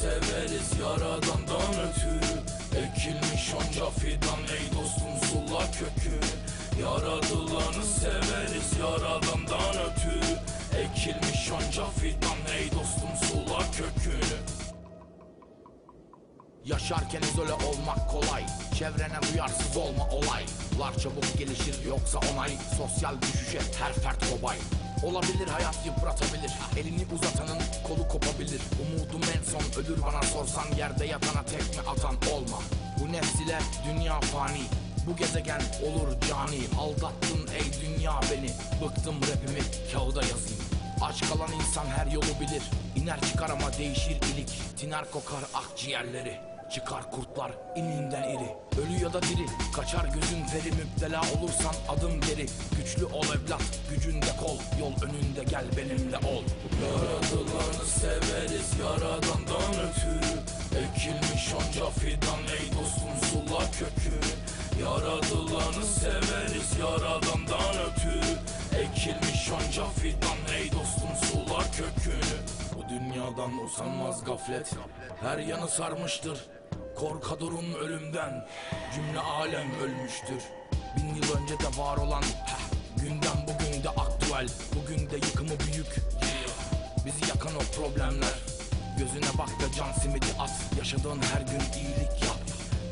severiz yaradandan ötürü. Ekilmiş onca fidan ey dostum sulla kökünü Yaradılanı severiz yaradandan ötürü. Ekilmiş onca fidan ey dostum sulla kökünü Yaşarken izole olmak kolay. Çevrene duyarsız olma olaylar çabuk gelişir yoksa onay. Sosyal düşüşe her fert kobay Olabilir hayat yıpratabilir. Elini uzatanın kolu kopabilir. Umudum en son ölür bana sorsan. Yerde yatana tekme atan olma. Bu nefs ile dünya fani. Bu gezegen olur cani. Aldattın ey dünya beni. Bıktım rapimi kağıda yazayım. Aç kalan insan her yolu bilir. İner çıkar ama değişir ilik. Tiner kokar akciğerleri. Çıkar kurtlar ininden iri. Ölü ya da diri Kaçar gözün feri müptela olursan adım geri. Güçlü ol evlat gücünde kol. Yol önünde gel benimle ol. Yaradılanı severiz yaradandan ötürü. Ekilmiş onca fidan ey dostum sulla kökünü Yaradılanı severiz yaradandan ötürü. Ekilmiş onca fidan ey dostum sulla kökünü Bu dünyadan usanmaz gaflet. Her yanı sarmıştır Korkadurun ölümden. Cümle alem ölmüştür. Bin yıl önce de var olan heh, Günden bugün de aktüel. Bugün de yıkımı büyük. Bizi yakan o problemler. Gözüne bak da can simidi at. Yaşadığın her gün iyilik yap.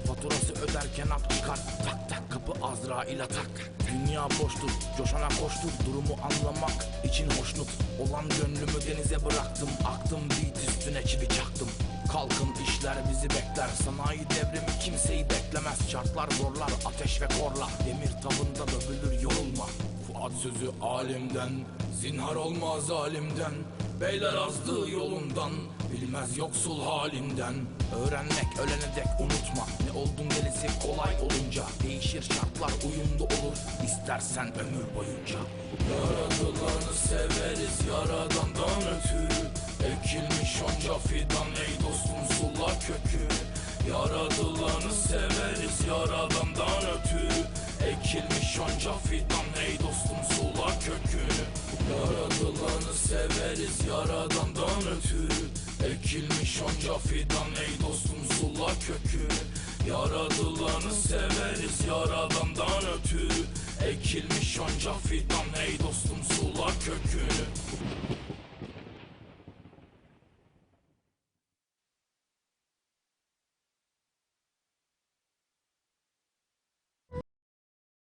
Faturası öderken ak çıkar. Tak tak kapı Azrail'e tak. Dünya boştur coşana koştur. Durumu anlamak için hoşnut. Olan gönlümü denize bıraktım. Aktım beat üstüne çivi çaktım. Kalkın işler bizi bekler. Sanayi devrimi kimseyi beklemez. Şartlar zorlar ateş ve korla Demir tavında dövülür yorulma. Fuat sözü alimden Zinhar olmaz alimden. Beyler azdığı yolundan Bilmez yoksul halinden. Öğrenmek ölene dek unutma. Ne oldun delisi kolay olunca. Değişir şartlar uyumlu olur. İstersen ömür boyunca. Yaradılanı severiz yaradandan ötürü. Ekilmiş onca fidan ey sulla kökünü Yaradılanı severiz yaradandan ötürü Ekilmiş onca fidan ey dostum sulla kökünü Yaradılanı severiz yaradandan ötürü Ekilmiş onca fidan ey dostum sulla kökünü Yaradılanı severiz yaradandan ötürü Ekilmiş onca fidan ey dostum sulla kökünü